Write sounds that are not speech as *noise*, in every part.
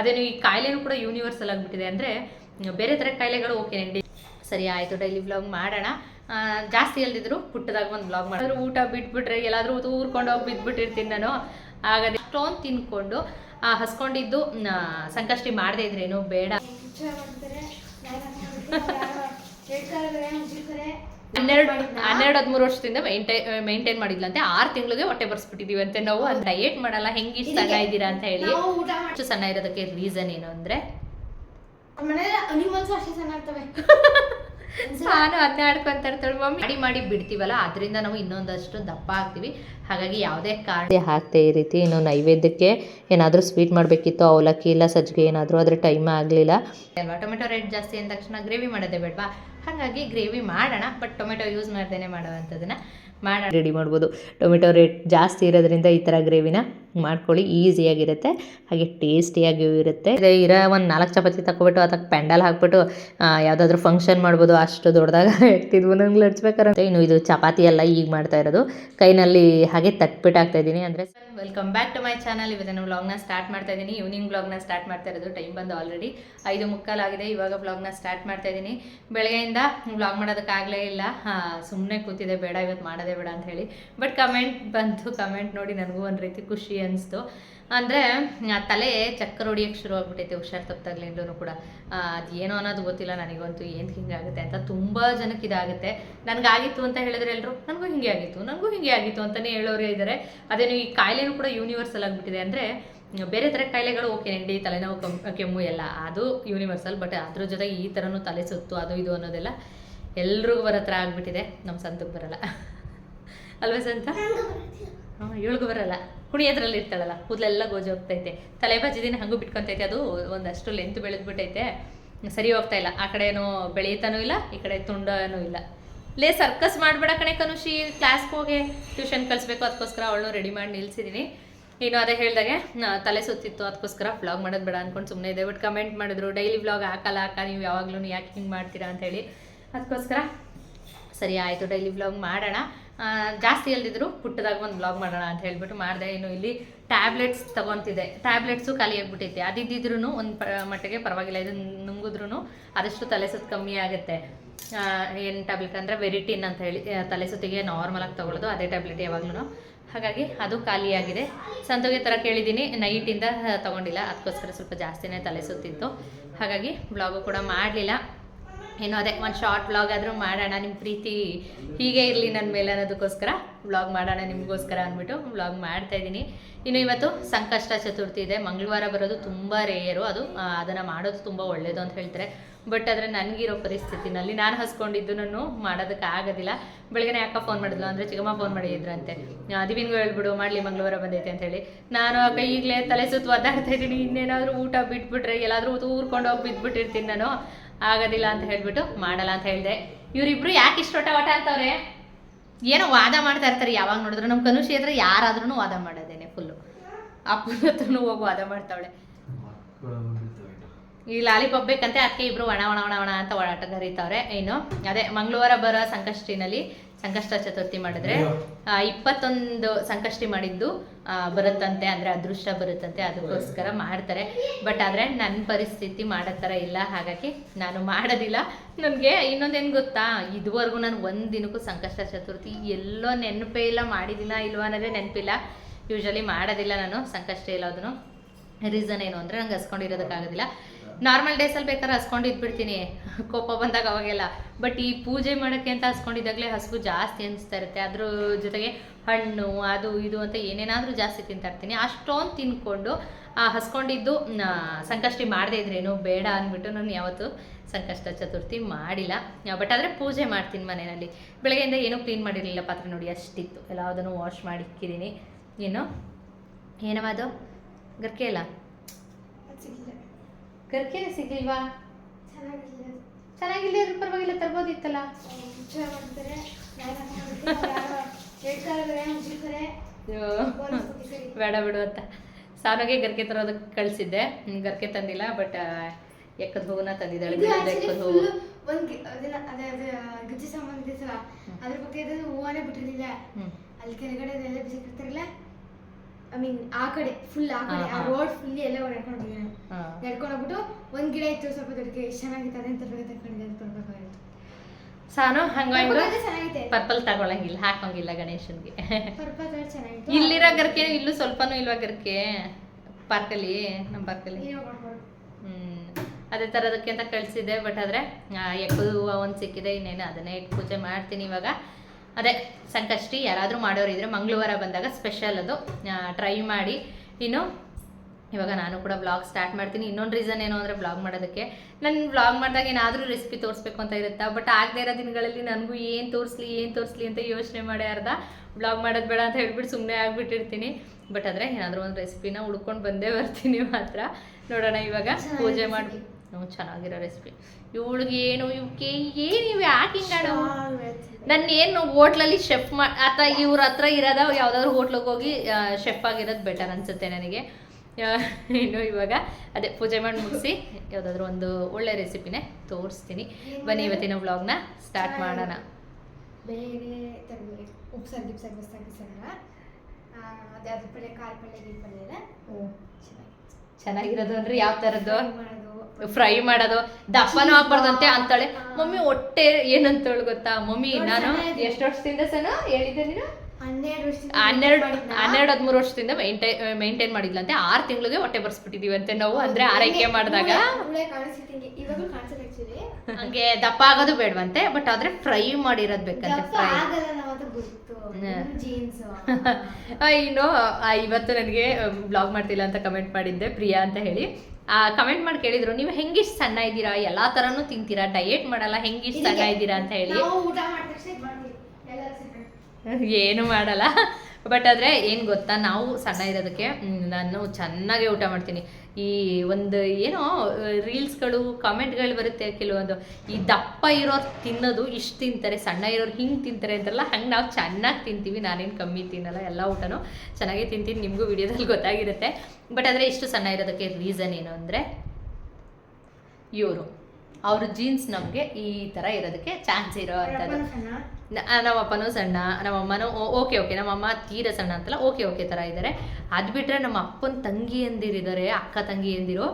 ಅದೇನು ಈ ಕಾಯಿಲೆನೂ ಕೂಡ ಯೂನಿವರ್ಸಲ್ ಆಗಿಬಿಟ್ಟಿದೆ ಅಂದರೆ ಬೇರೆ ಥರ ಕಾಯಿಲೆಗಳು ಓಕೆ ನೆಂಡಿ. ಸರಿ, ಆಯಿತು ಡೈಲಿ ವ್ಲಾಗ್ ಮಾಡೋಣ. ಜಾಸ್ತಿ ಅಲ್ದಿದ್ರು ಪುಟ್ಟದಾಗ ಒಂದು ವ್ಲಾಗ್ ಮಾಡಿದ್ರು ಊಟ ಬಿಟ್ಬಿಟ್ರೆ, ಎಲ್ಲಾದರೂ ಊರ್ಕೊಂಡು ಹೋಗಿ ಬಿದ್ದುಬಿಟ್ಟಿರ್ತೀನಿ ನಾನು. ಹಾಗಾದ್ರೆ ಸ್ಟೋನ್ ತಿನ್ಕೊಂಡು ಹಸ್ಕೊಂಡಿದ್ದು ಸಂಕಷ್ಟಿ ಮಾಡದೇ ಇದ್ರೇನು ಬೇಡ. ಹನ್ನೆರಡು ಹನ್ನೆರಡು ಹದಿಮೂರು ವರ್ಷದಿಂದ ಮೇಂಟೈನ್ ಮೇಂಟೈನ್ ಮಾಡಿದ್ಲಂತೆ. ಆರು ತಿಂಗಳಿಗೆ ಹೊಟ್ಟೆ ಬರ್ಸ್ಬಿಟ್ಟಿದೀವಿ ಅಂತೆ. ನಾವು ಅದು ಡಯೇಟ್ ಮಾಡಲ್ಲ ಹೆಂಗೆ ಸಣ್ಣ ಇದ್ದೀರಾ ಅಂತ ಹೇಳಿ. ಹೆಚ್ಚು ಅಷ್ಟು ಸಣ್ಣ ಇರೋದಕ್ಕೆ ರೀಸನ್ ಏನು ಅಂದ್ರೆ? *laughs* *laughs* ನಾನು ಅದನ್ನೇ ಆಡ್ಕೊಂತ ಇರ್ತಾಳೆ ಮಮ್ಮಿ ಮಾಡಿ ಮಾಡಿ ಬಿಡ್ತೀವಲ್ಲ ಅದರಿಂದ ನಾವು ಇನ್ನೊಂದಷ್ಟು ದಪ್ಪ ಆಗ್ತೀವಿ. ಹಾಗಾಗಿ ಯಾವುದೇ ಕಾರಣ ಹಾಕ್ತೆ ಈ ರೀತಿ ಇನ್ನು ನೈವೇದ್ಯಕ್ಕೆ ಏನಾದರೂ ಸ್ವೀಟ್ ಮಾಡಬೇಕಿತ್ತು ಅವಲಕ್ಕಿ ಇಲ್ಲ ಸಜ್ಜಿಗೆ ಏನಾದರೂ ಅದ್ರ ಟೈಮ್ ಆಗಲಿಲ್ಲ. ಅಲ್ವಾ? ಟೊಮೆಟೊ ರೇಟ್ ಜಾಸ್ತಿ ಅಂದ ತಕ್ಷಣ ಗ್ರೇವಿ ಮಾಡೋದೇ ಬೇಡವಾ? ಹಾಗಾಗಿ ಗ್ರೇವಿ ಮಾಡೋಣ ಬಟ್ ಟೊಮೆಟೊ ಯೂಸ್ ಮಾಡ್ದೇನೆ ಮಾಡೋವಂಥದ್ದನ್ನು ಮಾಡೋಣ. ರೆಡಿ ಮಾಡ್ಬೋದು. ಟೊಮೆಟೊ ರೇಟ್ ಜಾಸ್ತಿ ಇರೋದ್ರಿಂದ ಈ ಥರ ಗ್ರೇವಿನ ಮಾಡ್ಕೊಳ್ಳಿ ಈಸಿಯಾಗಿರುತ್ತೆ ಹಾಗೆ ಟೇಸ್ಟಿಯಾಗಿಯೂ ಇರುತ್ತೆ. ಇದೇ ಇರೋ ಒಂದು ನಾಲ್ಕು ಚಪಾತಿ ತಗೊಬಿಟ್ಟು ಅದಕ್ಕೆ ಪೆಂಡಲ್ ಹಾಕ್ಬಿಟ್ಟು ಯಾವುದಾದ್ರೂ ಫಂಕ್ಷನ್ ಮಾಡ್ಬೋದು, ಅಷ್ಟು ದೊಡ್ಡದಾಗ *laughs* ಇಡ್ತಿದ್ವು ನಂಗೆ ಲಡ್ಸ್ಬೇಕಾರೆ ಇನ್ನು ಇದು ಚಪಾತಿ ಎಲ್ಲ ಈಗ ಮಾಡ್ತಾ ಇರೋದು. ಕೈನಲ್ಲಿ ಹಾಗೆ ತಟ್ಬಿಟ್ಟು ಹಾಕ್ತಾ ಇದ್ದೀನಿ. ಅಂದರೆ welcome back to my channel ಇವತ್ತು ನಾನು ವ್ಲಾಗ್ನ ಸ್ಟಾರ್ಟ್ ಮಾಡ್ತಾ ಇದ್ದೀನಿ. ಈವ್ನಿಂಗ್ ವ್ಲಾಗ್ನ ಸ್ಟಾರ್ಟ್ ಮಾಡ್ತಾ ಇರೋದು. ಟೈಮ್ ಬಂದು ಆಲ್ರೆಡಿ ಐದು ಮುಕ್ಕಾಲಾಗಿದೆ ಇವಾಗ ವ್ಲಾಗ್ನ ಸ್ಟಾರ್ಟ್ ಮಾಡ್ತಾ ಇದ್ದೀನಿ. ಬೆಳಗ್ಗೆಯಿಂದ ವ್ಲಾಗ್ ಮಾಡೋದಕ್ಕಾಗಲೇ ಇಲ್ಲ. ಸುಮ್ಮನೆ ಕೂತಿದೆ ಬೇಡ, ಇವತ್ತು ಮಾಡೋದೇ ಬೇಡ ಅಂತ ಹೇಳಿ. ಬಟ್ ಕಮೆಂಟ್ ಬಂತು. ಕಮೆಂಟ್ ನೋಡಿ ನನಗೂ ಒಂದು ರೀತಿ ಖುಷಿ ಅನಿಸ್ತು. ಅಂದರೆ ತಲೆ ಚಕ್ಕರ್ ಹೊಡಿಯೋಕ್ಕೆ ಶುರು ಆಗ್ಬಿಟ್ಟೈತೆ ಹುಷಾರು ತಪ್ಪಾಗ್ಲಿಂದಲೂ ಕೂಡ. ಅದು ಏನೋ ಅನ್ನೋದು ಗೊತ್ತಿಲ್ಲ ನನಗಂತೂ ಏನು ಹಿಂಗಾಗುತ್ತೆ ಅಂತ ತುಂಬ ಜನಕ್ಕೆ ಇದಾಗುತ್ತೆ. ನನಗಾಗಿತ್ತು ಅಂತ ಹೇಳಿದ್ರೆ ಎಲ್ಲರೂ ನನಗೂ ಹಿಂಗೆ ಆಗಿತ್ತು ನನಗೂ ಹಿಂಗೆ ಆಗಿತ್ತು ಅಂತಲೇ ಹೇಳೋರು ಇದ್ದಾರೆ ಅದೇನು ಈ ಕಾಯಿಲೆನೂ ಕೂಡ ಯೂನಿವರ್ಸಲ್ ಆಗಿಬಿಟ್ಟಿದೆ. ಅಂದರೆ ಬೇರೆ ಥರ ಕಾಯಿಲೆಗಳು ಓಕೆ ನೆಂಡಿ ತಲೆನೋವು ಕಮ್ ಕೆಮ್ಮು ಎಲ್ಲ ಅದು ಯೂನಿವರ್ಸಲ್ ಬಟ್ ಅದ್ರ ಜೊತೆಗೆ ಈ ಥರನೂ ತಲೆ ಸುತ್ತು ಅದು ಇದು ಅನ್ನೋದೆಲ್ಲ ಎಲ್ರಿಗೂ ಬರೋ ಥರ ಆಗಿಬಿಟ್ಟಿದೆ. ನಮ್ಮ ಸಂತಕ್ಕೆ ಬರಲ್ಲ. ಅಲ್ವಾ ಸಂತ? ಹಾಂ ಇವಳಿಗೂ ಬರಲ್ಲ. ಕುಣಿಯೋದ್ರಲ್ಲಿ ಇರ್ತಾಳಲ್ಲ, ಕೂದಲೆಲ್ಲ ಗೋಜು ಹೋಗ್ತೈತೆ. ತಲೆ ಬಾಜಿದಿನ ಹಂಗೂ ಬಿಟ್ಕೊತೈತೆ, ಅದು ಒಂದಷ್ಟು ಲೆಂತ್ ಬೆಳೆದ್ಬಿಟ್ಟೈತೆ ಸರಿ ಹೋಗ್ತಾ ಇಲ್ಲ. ಆ ಕಡೆ ಏನೋ ಬೆಳೀತಾನೂ ಇಲ್ಲ, ಈ ಕಡೆ ತುಂಡನೂ ಇಲ್ಲ. ಲೇ ಸರ್ಕಸ್ ಮಾಡಬೇಡ ಕಣೆ ಕನುಷಿ ಕ್ಲಾಸ್ಗೆ ಹೋಗಿ. ಟ್ಯೂಷನ್ ಕಳಿಸ್ಬೇಕು ಅದಕ್ಕೋಸ್ಕರ ಅವಳನ್ನು ರೆಡಿ ಮಾಡಿ ನಿಲ್ಸಿದ್ದೀನಿ ಇನ್ನು ಅದೇ ಹೇಳಿದಾಗೆ ತಲೆ ಸುತ್ತಿತ್ತು ಅದಕ್ಕೋಸ್ಕರ ವ್ಲಾಗ್ ಮಾಡೋದು ಬೇಡ ಅಂದ್ಕೊಂಡು ಸುಮ್ಮನೆ ಇದೆ ಬಟ್ ಕಮೆಂಟ್ ಮಾಡಿದ್ರು ಡೈಲಿ ವ್ಲಾಗ್ ಹಾಕಲ್ಲ ಹಾಕ ನೀವು ಯಾವಾಗಲೂ ಯಾಕೆ ಹಿಂಗೆ ಮಾಡ್ತೀರಾ? ಅಂತ ಹೇಳಿ ಅದಕ್ಕೋಸ್ಕರ ಸರಿ ಆಯಿತು ಡೈಲಿ ವ್ಲಾಗ್ ಮಾಡೋಣ. ಜಾಸ್ತಿ ಅಲ್ದಿದ್ರು ಪುಟ್ಟದಾಗ ಒಂದು ವ್ಲಾಗ್ ಮಾಡೋಣ ಅಂತ ಹೇಳ್ಬಿಟ್ಟು ಮಾಡಿದೆ. ಇನ್ನು ಇಲ್ಲಿ ಟ್ಯಾಬ್ಲೆಟ್ಸ್ ತಗೊತಿದ್ದೆ. ಟ್ಯಾಬ್ಲೆಟ್ಸು ಖಾಲಿ ಆಗಿಬಿಟ್ಟೈತೆ ಅದಿದ್ದಿದ್ರು ಒಂದು ಪ, ಮಟ್ಟಿಗೆ ಪರವಾಗಿಲ್ಲ. ಇದು ನುಂಗಿದ್ರೂ ಆದಷ್ಟು ತಲೆ ಸುತ್ತು ಕಮ್ಮಿ ಆಗುತ್ತೆ. ಏನು ಟ್ಯಾಬ್ಲೆಟ್ ಅಂದರೆ ವೆರಿಟಿನ್ ಅಂತ ಹೇಳಿ ತಲೆ ಸುತ್ತಿಗೆ ನಾರ್ಮಲಾಗಿ ತೊಗೊಳ್ಳೋದು ಅದೇ ಟ್ಯಾಬ್ಲೆಟ್ ಯಾವಾಗ್ಲೂ ಹಾಗಾಗಿ ಅದು ಖಾಲಿಯಾಗಿದೆ ಸಂತೋಗೆ ಥರ ಕೇಳಿದ್ದೀನಿ. ನೈಟಿಂದ ತೊಗೊಂಡಿಲ್ಲ. ಅದಕ್ಕೋಸ್ಕರ ಸ್ವಲ್ಪ ಜಾಸ್ತಿನೇ ತಲೆ ಸುತ್ತಿತ್ತು. ಹಾಗಾಗಿ ಬ್ಲಾಗು ಕೂಡ ಮಾಡಲಿಲ್ಲ. ಏನೋ ಅದೇ, ಒಂದು ಶಾರ್ಟ್ ವ್ಲಾಗ್ ಆದರೂ ಮಾಡೋಣ ನಿಮ್ಮ ಪ್ರೀತಿ ಹೀಗೆ ಇರಲಿ ನನ್ನ ಮೇಲೆ ಅನ್ನೋದಕ್ಕೋಸ್ಕರ ವ್ಲಾಗ್ ಮಾಡೋಣ ನಿಮಗೋಸ್ಕರ ಅಂದ್ಬಿಟ್ಟು ವ್ಲಾಗ್ ಮಾಡ್ತಾ ಇದ್ದೀನಿ. ಇನ್ನು ಇವತ್ತು ಸಂಕಷ್ಟ ಚತುರ್ಥಿ ಇದೆ, ಮಂಗಳವಾರ ಬರೋದು ತುಂಬ ರೇಯರು ಅದು ಅದನ್ನು ಮಾಡೋದು ತುಂಬ ಒಳ್ಳೆಯದು ಅಂತ ಹೇಳ್ತಾರೆ. ಬಟ್ ಆದರೆ ನನಗಿರೋ ಪರಿಸ್ಥಿತಿನಲ್ಲಿ ನಾನು ಹಸ್ಕೊಂಡಿದ್ದು ನಾನು ಮಾಡೋದಕ್ಕೆ ಆಗೋದಿಲ್ಲ. ಬೆಳಗ್ಗೆ ಯಾಕೆ ಫೋನ್ ಮಾಡಿದ್ಲು, ಅಂದರೆ ಚಿಕ್ಕಮ್ಮ ಫೋನ್ ಮಾಡಿದ್ರಂತೆ. ದಿವಿನ್ಗೂ ಹೇಳ್ಬಿಡು, ಮಾಡಲಿ ಮಂಗಳವಾರ ಬಂದೈತೆ ಅಂತ ಹೇಳಿ. ನಾನು ಆಗ ಈಗಲೇ ತಲೆ ಸುತ್ತು ಒದ್ದಾಡ್ತಾ ಇದ್ದೀನಿ, ಇನ್ನೇನಾದರೂ ಊಟ ಬಿಟ್ಬಿಟ್ರೆ, ಎಲ್ಲಾದರೂ ಊರ್ಕೊಂಡು ಹೋಗಿ ಬಿದ್ದುಬಿಟ್ಟಿರ್ತೀನಿ ನಾನು. ಆಗೋದಿಲ್ಲ ಅಂತ ಹೇಳ್ಬಿಟ್ಟು ಮಾಡಲ್ಲ ಅಂತ ಹೇಳಿದೆ. ಇವರಿಬ್ರು ಯಾಕೆ ಇಷ್ಟು ಒಟ ಒಟ ಅಂತವ್ರೆ? ಏನೋ ವಾದ ಮಾಡ್ತಾ ಇರ್ತಾರೆ, ಯಾವಾಗ ನೋಡಿದ್ರು. ನಮ್ಮ ಕನುಷಿ ಹತ್ರ ಯಾರಾದ್ರೂ ವಾದ ಮಾಡೋದೇನೆ ಫುಲ್ಲು ಅಪ್ಪನ ಹತ್ರನೂ ಹೋಗಿ ವಾದ ಮಾಡ್ತಾವಳೆ. ಈ ಲಾಲಿಪಾಪ್ ಬೇಕಂತೆ ಅದಕ್ಕೆ ಇಬ್ರು ಒಣ ಒಣ ಒಣ ಒಣ ಅಂತ ಒಳಾಟ ಕರೀತಾವ್ರೆ. ಇನ್ನು ಅದೇ ಮಂಗಳವಾರ ಬರೋ ಸಂಕಷ್ಟಿನಲ್ಲಿ ಸಂಕಷ್ಟ ಚತುರ್ಥಿ ಮಾಡಿದ್ರೆ ಇಪ್ಪತ್ತೊಂದು ಸಂಕಷ್ಟಿ ಮಾಡಿದ್ದು ಬರುತ್ತಂತೆ ಅಂದ್ರೆ ಅದೃಷ್ಟ ಬರುತ್ತಂತೆ ಅದಕ್ಕೋಸ್ಕರ ಮಾಡ್ತಾರೆ. ಬಟ್ ಆದ್ರೆ ನನ್ನ ಪರಿಸ್ಥಿತಿ ಮಾಡೋ ಥರ ಇಲ್ಲ ಹಾಗಾಗಿ ನಾನು ಮಾಡೋದಿಲ್ಲ. ನನಗೆ ಇನ್ನೊಂದೇನು ಗೊತ್ತಾ ಇದುವರೆಗೂ ನಾನು ಒಂದ್ ದಿನಕ್ಕೂ ಸಂಕಷ್ಟ ಚತುರ್ಥಿ ಎಲ್ಲೋ ನೆನಪೇ ಇಲ್ಲ ಮಾಡಿದಿನ ಇಲ್ವಾ ಅನ್ನೋದೇ ನೆನಪಿಲ್ಲ. ಯೂಶಲಿ ಮಾಡೋದಿಲ್ಲ ನಾನು ಸಂಕಷ್ಟ ಇಲ್ಲ ಅದನ್ನು. ರೀಸನ್ ಏನು ಅಂದ್ರೆ ನಂಗೆ ಹಸ್ಕೊಂಡಿರೋದಕ್ಕಾಗೋದಿಲ್ಲ. ನಾರ್ಮಲ್ ಡೇಸಲ್ಲಿ ಬೇಕಾದ್ರೆ ಹಸ್ಕೊಂಡು ಇದ್ಬಿಡ್ತೀನಿ. ಕೋಪ ಬಂದಾಗ ಅವಾಗೆಲ್ಲ. ಬಟ್ ಈ ಪೂಜೆ ಮಾಡೋಕ್ಕೆ ಅಂತ ಹಸ್ಕೊಂಡಿದ್ದಾಗಲೇ ಹಸುವು ಜಾಸ್ತಿ ಅನಿಸ್ತಾ ಇರುತ್ತೆ. ಅದ್ರ ಜೊತೆಗೆ ಹಣ್ಣು, ಅದು, ಇದು ಅಂತ ಏನೇನಾದರೂ ಜಾಸ್ತಿ ತಿಂತಾ ಇರ್ತೀನಿ. ಅಷ್ಟೊಂದು ತಿನ್ಕೊಂಡು, ಆ ಹಸ್ಕೊಂಡಿದ್ದು ಸಂಕಷ್ಟಿ ಮಾಡದೇ ಇದ್ರೇನು ಬೇಡ ಅಂದ್ಬಿಟ್ಟು ನಾನು ಯಾವತ್ತೂ ಸಂಕಷ್ಟ ಚತುರ್ಥಿ ಮಾಡಿಲ್ಲ. ಬಟ್ ಆದರೆ ಪೂಜೆ ಮಾಡ್ತೀನಿ ಮನೆಯಲ್ಲಿ. ಬೆಳಗ್ಗೆಯಿಂದ ಏನೂ ಕ್ಲೀನ್ ಮಾಡಿರಲಿಲ್ಲ ಪಾತ್ರೆ ನೋಡಿ, ಅಷ್ಟಿತ್ತು. ಎಲ್ಲ ಅದನ್ನು ವಾಶ್ ಮಾಡಿ ಇಕ್ಕಿದ್ದೀನಿ ಏನು? ಏನವ ಅದು? ಗರ್ಕೆ ಇಲ್ಲ ಗರ್ಕೆ ಸಿಗ್ಲಿಲ್ವಾ? ಚೆನ್ನಾಗಿಲ್ಲ ಇದ್ರೆ ಪರವಾಗಿಲ್ಲ ತರ್ಬೋದಿತ್ತಲ್ಲ? ಬೇಡ ಬಿಡು ಅಂತ. ಸಾರಾಗೆ ಗರ್ಕೆ ತರೋದಕ್ಕೆ ಕಳಿಸಿದ್ದೆ. ಗರ್ಕೆ ತಂದಿಲ್ಲ ಬಟ್ ಎಕ್ಕದ ಹೂವನ್ನ ತಂದಿದ್ದಾಳೆ ಹೂವು. ಅದ್ರ ಬಗ್ಗೆ ಹೂವಾನೇ ಬಿಟ್ಟಿರಲಿಲ್ಲ. ಅಲ್ಲಿ ಕೆಳಗಡೆ ಬಿಸಿ ಬಿಸಿಕಿರ್ತಾರಲ್ಲ ಐ ಮೀನ್ ಆ ಕಡೆ ಫುಲ್ ಆ ಕಡೆ ಆ. ರೋಡ್ ಫುಲ್ ಎಲ್ಲ ಓಡಾಡ್ಕೊಂಡಿದ್ದೀನಿ ಹಾ, ಎತ್ಕೊಂಡು ಹೋಗ್ಬಿಟ್ಟು ಒಂದ್ ಗಿಡ ಇತ್ತು ಸ್ವಲ್ಪ ದೊಡ್ಡಕ್ಕೆ ಚೆನ್ನಾಗಿತ್ತು ಅದೇ ತರಬೇಕು ತಗೊಂಡಿದ್ದೆ ಅದು ತರ್ಬೇಕಾಗಿತ್ತು. ಸಾನು ಹಂಗ ಪರ್ಪಲ್ ತಗೊಳಂಗಿಲ್ಲ ಹಾಕಂಗಿಲ್ಲ ಗಣೇಶನ್ಗೆ. ಪರ್ಪಲ್ ಚೆನ್ನಾಗಿತ್ತು. ಇಲ್ಲಿರೋ ಗರ್ಕೆ ಇಲ್ಲೂ ಸ್ವಲ್ಪನೂ ಇಲ್ವಾ ಗರ್ಕೆ? ಪಾರ್ಕಲ್ಲಿ ನಮ್ಮ ಪಾರ್ಕಲ್ಲಿ. ಹ್ಮ್. ಅದೇ ಥರದಕ್ಕೆ ಅಂತ ಕಳಿಸಿದೆ ಬಟ್ ಆದ್ರೆ ಎಕ್ಕದು ಹೂವು ಒಂದು ಸಿಕ್ಕಿದೆ ಇನ್ನೇನು ಅದನ್ನೇ ಇಟ್ಟು ಪೂಜೆ ಮಾಡ್ತೀನಿ ಇವಾಗ. ಅದೇ ಸಂಕಷ್ಟಿ, ಯಾರಾದರೂ ಮಾಡೋರು ಇದ್ರೆ ಮಂಗಳವಾರ ಬಂದಾಗ ಸ್ಪೆಷಲ್ ಅದು. ಟ್ರೈ ಮಾಡಿ. ಇನ್ನು ಇವಾಗ ನಾನು ಕೂಡ ಬ್ಲಾಗ್ ಸ್ಟಾರ್ಟ್ ಮಾಡ್ತೀನಿ. ಇನ್ನೊಂದು ರೀಸನ್ ಏನು ಅಂದರೆ ಬ್ಲಾಗ್ ಮಾಡೋದಕ್ಕೆ. ನಾನು ಬ್ಲಾಗ್ ಮಾಡಿದಾಗ ಏನಾದರೂ ರೆಸಿಪಿ ತೋರಿಸ್ಬೇಕು ಅಂತ ಇರುತ್ತಾ? ಬಟ್ ಆಗದೇ ಇರೋ ದಿನಗಳಲ್ಲಿ ನನಗೂ ಏನು ತೋರಿಸ್ಲಿ ಏನು ತೋರಿಸ್ಲಿ ಅಂತ ಯೋಚನೆ ಮಾಡಿ ಅರ್ಧ ಬ್ಲಾಗ್ ಮಾಡೋದು ಬೇಡ ಅಂತ ಹೇಳ್ಬಿಟ್ಟು ಸುಮ್ಮನೆ ಆಗ್ಬಿಟ್ಟಿರ್ತೀನಿ. ಬಟ್ ಆದರೆ ಏನಾದರೂ ಒಂದು ರೆಸಿಪಿನ ಹುಡ್ಕೊಂಡು ಬಂದೇ ಬರ್ತೀನಿ ಮಾತ್ರ. ನೋಡೋಣ ಇವಾಗ ಪೂಜೆ ಮಾಡಿ ಚೆನ್ನಾಗಿರೋ ರೆಸಿಪಿ ಇವಳಿಗೆ ಏನು ಇವಕ್ಕೆ ಏನು ಇವು ಯಾಕೆ ಹಿಂಗಾಡೋ ನನ್ನ ಏನು ಹೋಟ್ಲಲ್ಲಿ ಶೆಫ್ ಮಾ ಆತ ಇವ್ರ ಹತ್ರ ಇರೋದ ಯಾವ್ದಾದ್ರು ಹೋಟ್ಲಿಗೆ ಹೋಗಿ ಶೆಫ್ ಆಗಿರೋದು ಬೆಟರ್ ಅನ್ಸುತ್ತೆ ನನಗೆ. ಇನ್ನು ಇವಾಗ ಅದೇ ಪೂಜೆ ಮಾಡಿ ಮುಗಿಸಿ ಯಾವುದಾದ್ರೂ ಒಂದು ಒಳ್ಳೆ ರೆಸಿಪಿನೇ ತೋರಿಸ್ತೀನಿ. ಬನ್ನಿ ಇವತ್ತಿನ ವ್ಲಾಗ್ನ ಸ್ಟಾರ್ಟ್ ಮಾಡೋಣ. ಬೇರೆ ಉಪ್ಸಾರು ಗಿಪ್ಸಾರು ಬಸ್ಸಾರು ಅದೇ ಅದ್ರ ಪಲ್ಯ ಖಾರ ಪಲ್ಯ ಗೀ ಪಲ್ಯ ಎಲ್ಲ ಚೆನ್ನಾಗಿರೋದು ಅಂದ್ರೆ ಯಾವ ತರದ್ದು? ಫ್ರೈ ಮಾಡೋದು. ದಪ್ಪನೂ ಆಗ್ಬಾರ್ದಂತೆ ಅಂತಾಳೆ. ಮಮ್ಮಿ ಹೊಟ್ಟೆ ಏನಂತೇಳು ಗೊತ್ತಾ? ಮಮ್ಮಿ ನಾನು ಎಷ್ಟು ವರ್ಷದಿಂದ ಸನ ಹೇಳಿದ್ದೆ ನೀನು? ಹನ್ನೆರಡು ಹನ್ನೆರಡು ಹದಿಮೂರು ವರ್ಷದಿಂದ ಮೈಂಟೈನ್ ಮಾಡಿದ್ಲಂತೆ. ಆರು ತಿಂಗಳಿಗೆ ಹೊಟ್ಟೆ ಬರ್ಸ್ಬಿಟ್ಟಿದೀವಿ ಅಂತೆ ನಾವು. ಅಂದ್ರೆ ಆರೈಕೆ ಮಾಡಿದಾಗ. ಹಿಂಗೆ. ದಪ್ಪ ಆಗೋದು ಬೇಡವಂತೆ. ಬಟ್ ಆದ್ರೆ ಫ್ರೈ ಮಾಡಿರೋದು ಬೇಕಂತೆ ಫ್ರೈ *laughs* ಇನ್ನು ಆ, ಇವತ್ತು ನನಗೆ ಬ್ಲಾಗ್ ಮಾಡ್ತಿಲ್ಲ ಅಂತ ಕಮೆಂಟ್ ಮಾಡಿದ್ದೆ ಪ್ರಿಯಾ ಅಂತ ಹೇಳಿ. ಕಮೆಂಟ್ ಮಾಡಿ ಕೇಳಿದ್ರು ನೀವು ಹೆಂಗಿಷ್ಟು ಸಣ್ಣ ಇದ್ದೀರಾ? ಎಲ್ಲಾ ತರನು ತಿಂತೀರಾ? ಡಯೇಟ್ ಮಾಡಲ್ಲ ಹೆಂಗಿಷ್ಟು ಸಣ್ಣ ಇದ್ದೀರಾ? ಅಂತ ಹೇಳಿ. ಏನು ಮಾಡಲ್ಲ. ಬಟ್ ಆದರೆ ಏನು ಗೊತ್ತಾ, ನಾವು ಸಣ್ಣ ಇರೋದಕ್ಕೆ ನಾನು ಚೆನ್ನಾಗಿ ಊಟ ಮಾಡ್ತೀನಿ. ಈ ಒಂದು ಏನೋ ರೀಲ್ಸ್ಗಳು, ಕಾಮೆಂಟ್ಗಳು ಬರುತ್ತೆ ಕೆಲವೊಂದು. ಈ ದಪ್ಪ ಇರೋರು ತಿನ್ನೋದು ಇಷ್ಟು ತಿಂತಾರೆ, ಸಣ್ಣ ಇರೋರು ಹಿಂಗೆ ತಿಂತಾರೆ ಅಂತಾರಲ್ಲ, ಹಂಗೆ ನಾವು ಚೆನ್ನಾಗಿ ತಿಂತೀವಿ. ನಾನೇನು ಕಮ್ಮಿ ತಿನ್ನಲ್ಲ, ಎಲ್ಲ ಊಟನೂ ಚೆನ್ನಾಗೇ ತಿಂತೀನಿ. ನಿಮಗೂ ವಿಡಿಯೋದಲ್ಲಿ ಗೊತ್ತಾಗಿರುತ್ತೆ. ಬಟ್ ಆದರೆ ಇಷ್ಟು ಸಣ್ಣ ಇರೋದಕ್ಕೆ ರೀಸನ್ ಏನು ಅಂದರೆ, ಇವರು. ಅವ್ರ ಜೀನ್ಸ್ ನಮಗೆ ಈ ಥರ ಇರೋದಕ್ಕೆ ಚಾನ್ಸ್ ಇರೋ ಅಂಥದ್ದು. ನಮ್ಮಪ್ಪನೂ ಸಣ್ಣ? ನಮ್ಮಮ್ಮನೂ ಓಕೆ ಓಕೆ ನಮ್ಮಮ್ಮ ತೀರ ಸಣ್ಣ ಅಂತಲ್ಲ ಓಕೆ ಓಕೆ ಥರ ಇದ್ದಾರೆ ಅದು ಬಿಟ್ಟರೆ ನಮ್ಮ ಅಪ್ಪನ ತಂಗಿ ಎಂದಿರಿದ್ದಾರೆ ಅಕ್ಕ ತಂಗಿ ಎಂದಿರು?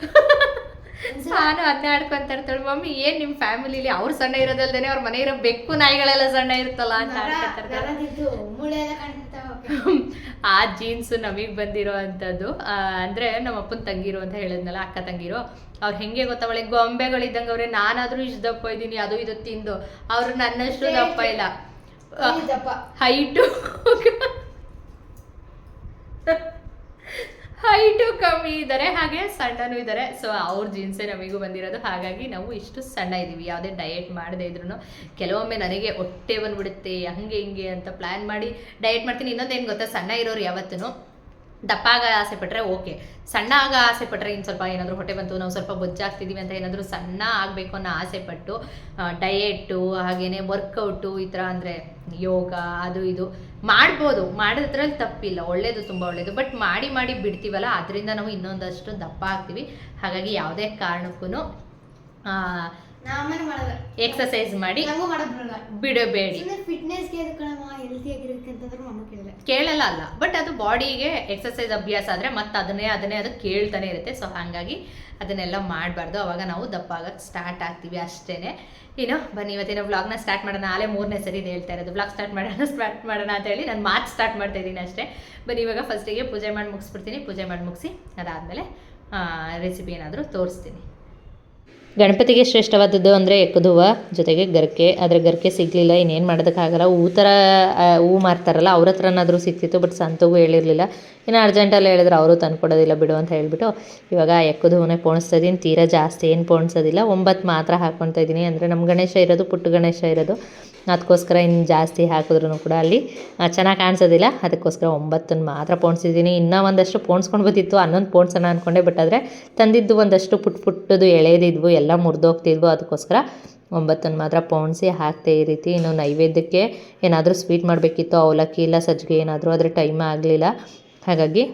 *laughs* *laughs* ನಾನು ಅದನ್ನೇ ಆಡ್ಕೊಂತ ಇರ್ತಾಳೆ ಮಮ್ಮಿ ಏನ್ ನಿಮ್ ಫ್ಯಾಮಿಲಿಲಿ ಅವ್ರ ಸಣ್ಣ ಇರೋದಲ್ದೇನೆ ಅವ್ರ ಮನೆ ಇರೋ ಬೆಕ್ಕು ನಾಯಿಗಳೆಲ್ಲ ಸಣ್ಣ ಇರ್ತಲ್ಲ ಅಂತ. *laughs* ಆ ಜೀನ್ಸ್ ನಮಗ್ ಬಂದಿರೋ ಅಂತದ್ದು ಆ, ಅಂದ್ರೆ ನಮ್ಮ ಅಪ್ಪನ ತಂಗಿರು ಅಂತ ಹೇಳಿದ್ನಲ್ಲ ಅಕ್ಕ ತಂಗಿರು. ಅವ್ರು ಹೆಂಗೆ ಗೊತ್ತಾವಳೆ? ಗೊಂಬೆಗಳು ಗೊಂಬೆಗಳಿದ್ದಂಗೆ ಅವ್ರೆ ನಾನಾದ್ರೂ ಇಷ್ಟು ದಪ್ಪ ಇದ್ದೀನಿ ಅದು ಇದು ತಿಂದು. ಅವ್ರು ನನ್ನಷ್ಟು ದಪ್ಪ ಇಲ್ಲ. ಹೈಟು. *laughs* ಹೈಟು ಕಮ್ಮಿ ಇದ್ದಾರೆ, ಹಾಗೆ ಸಣ್ಣನೂ ಇದ್ದಾರೆ. ಸೊ ಅವ್ರ ಜೀನ್ಸೇ ನಮಗೂ ಬಂದಿರೋದು. ಹಾಗಾಗಿ ನಾವು ಇಷ್ಟು ಸಣ್ಣ ಇದ್ದೀವಿ ಯಾವುದೇ ಡಯಟ್ ಮಾಡದೇ ಇದ್ರು ಕೆಲವೊಮ್ಮೆ ನನಗೆ ಹೊಟ್ಟೆ ಬಂದ್ಬಿಡುತ್ತೆ, ಹಂಗೆ ಹಿಂಗೆ ಅಂತ ಪ್ಲ್ಯಾನ್ ಮಾಡಿ ಡಯಟ್ ಮಾಡ್ತೀನಿ. ಇನ್ನೊಂದೇನು ಗೊತ್ತಾ? ಸಣ್ಣ ಇರೋರು ಯಾವತ್ತೂ ದಪ್ಪ ಆಗ ಆಸೆ ಪಟ್ಟರೆ ಓಕೆ. ಸಣ್ಣ ಆಗ ಆಸೆ ಪಟ್ಟರೆ ಇನ್ನು ಸ್ವಲ್ಪ ಏನಾದರೂ ಹೊಟ್ಟೆ ಬಂತು, ನಾವು ಸ್ವಲ್ಪ ಬೊಜ್ಜಾಗ್ತಿದ್ದೀವಿ ಅಂತ ಏನಾದರೂ ಸಣ್ಣ ಆಗಬೇಕು ಅನ್ನೋ ಆಸೆ ಪಟ್ಟು ಡಯೆಟ್ಟು ಹಾಗೇನೆ ವರ್ಕೌಟು ಈ ಥರ ಅಂದರೆ ಯೋಗ, ಅದು ಇದು ಮಾಡ್ಬೋದು. ಮಾಡೋದ್ರಲ್ಲಿ ತಪ್ಪಿಲ್ಲ. ಒಳ್ಳೇದು ತುಂಬ ಒಳ್ಳೇದು. ಬಟ್ ಮಾಡಿ ಮಾಡಿ ಬಿಡ್ತೀವಲ್ಲ, ಅದರಿಂದ ನಾವು ಇನ್ನೊಂದಷ್ಟು ದಪ್ಪ ಆಗ್ತೀವಿ. ಹಾಗಾಗಿ ಯಾವುದೇ ಕಾರಣಕ್ಕೂ ಎಕ್ಸಸೈಸ್ ಮಾಡಿ ಬಿಡಬೇಡಿ. ಕೇಳಲ್ಲ. ಅಲ್ಲ. ಬಟ್ ಅದು ಬಾಡಿಗೆ ಎಕ್ಸಸೈಸ್ ಅಭ್ಯಾಸ ಆದ್ರೆ ಮತ್ತೆ ಅದನ್ನೇ ಅದನ್ನೇ ಅದು ಕೇಳ್ತಾನೆ ಇರುತ್ತೆ. ಸೊ ಹಾಗಾಗಿ ಅದನ್ನೆಲ್ಲ ಮಾಡಬಾರ್ದು. ಅವಾಗ ನಾವು ದಪ್ಪ ಆಗಕ್ಕೆ ಸ್ಟಾರ್ಟ್ ಆಗ್ತೀವಿ ಅಷ್ಟೇನೆ. ಇನ್ನು ಬನ್ನಿ ಇವತ್ತಿನ ವ್ಲಾಗ್ನ ಸ್ಟಾರ್ಟ್ ಮಾಡೋಣ. ಆಲೇ ಮೂರನೇ ಸರಿ ಹೇಳ್ತಾ ಇರೋದು. ವ್ಲಾಗ್ ಸ್ಟಾರ್ಟ್ ಮಾಡೋಣ ಸ್ಟಾರ್ಟ್ ಮಾಡೋಣ ಅಂತ ಹೇಳಿ ನಾನು ಮಾತು ಸ್ಟಾರ್ಟ್ ಮಾಡ್ತಾ ಇದ್ದೀನಿ ಅಷ್ಟೇ. ಬನ್ನಿ ಇವಾಗ ಫಸ್ಟಿಗೆ ಪೂಜೆ ಮಾಡಿ ಮುಗಿಸ್ಬಿಡ್ತೀನಿ. ಪೂಜೆ ಮಾಡಿ ಮುಗಿಸಿ ಅದಾದಮೇಲೆ ರೆಸಿಪಿ ಏನಾದರೂ ತೋರಿಸ್ತೀನಿ. ಗಣಪತಿಗೆ ಶ್ರೇಷ್ಠವಾದದ್ದು ಅಂದರೆ ಎಕ್ಕದುವ ಜೊತೆಗೆ ಗರ್ಕೆ. ಆದರೆ ಗರ್ಕೆ ಸಿಗಲಿಲ್ಲ, ಇನ್ನೇನು ಮಾಡೋದಕ್ಕಾಗಲ್ಲ. ಹೂ ಥರ ಹೂ ಮಾರ್ತಾರಲ್ಲ, ಅವ್ರ ಹತ್ರನಾದರೂ ಸಿಕ್ತಿತ್ತು ಬಟ್ ಸಂತಗೂ ಹೇಳಿರಲಿಲ್ಲ. ಇನ್ನು ಅರ್ಜೆಂಟಲ್ಲಿ ಹೇಳಿದ್ರೆ ಅವರು ತಂದ್ಕೊಡೋದಿಲ್ಲ ಬಿಡು ಅಂತ ಹೇಳ್ಬಿಟ್ಟು, ಇವಾಗ ಎಕ್ಕದು ಹೂನೇ ಪೋಣಿಸ್ತಾ ಇದ್ದೀನಿ ತೀರಾ ಜಾಸ್ತಿ ಏನು ಪೋಣಿಸೋದಿಲ್ಲ. ಒಂಬತ್ತು ಮಾತ್ರ ಹಾಕ್ಕೊತಾ ಇದ್ದೀನಿ ಅಂದರೆ ನಮ್ಮ ಗಣೇಶ ಇರೋದು, ಪುಟ್ಟ ಗಣೇಶ ಇರೋದು. ಅದಕ್ಕೋಸ್ಕರ ಇನ್ನು ಜಾಸ್ತಿ ಹಾಕಿದ್ರು ಕೂಡ ಅಲ್ಲಿ ಚೆನ್ನಾಗಿ ಕಾಣಿಸೋದಿಲ್ಲ. ಅದಕ್ಕೋಸ್ಕರ ಒಂಬತ್ತನ್ನು ಮಾತ್ರ ಪೋಣಿಸಿದ್ದೀನಿ. ಇನ್ನೂ ಒಂದಷ್ಟು ಪೋಣಿಸ್ಕೊಂಡು ಬಂದಿತ್ತು ಹನ್ನೊಂದು ಪೋಣಿಸೋಣ ಅಂದ್ಕೊಂಡೆ ಬಟ್ ಆದರೆ ತಂದಿದ್ದು ಒಂದಷ್ಟು ಪುಟ್ ಪುಟ್ಟದು ಎಳೆದಿದ್ವು, ಎಲ್ಲ ಮುರಿದೋಗ್ತಿದ್ವು. ಅದಕ್ಕೋಸ್ಕರ ಒಂಬತ್ತನ್ನು ಮಾತ್ರ ಪೋಣಿಸಿ ಹಾಕ್ತೆ ಈ ರೀತಿ. ಇನ್ನು ನೈವೇದ್ಯಕ್ಕೆ ಏನಾದರೂ ಸ್ವೀಟ್ ಮಾಡಬೇಕಿತ್ತು, ಅವಲಕ್ಕಿ ಇಲ್ಲ, ಸಜ್ಜಿಗೆ ಏನಾದರೂ ಆದರೆ ಟೈಮ್ ಆಗಲಿಲ್ಲ. ಹಾಗಾಗಿ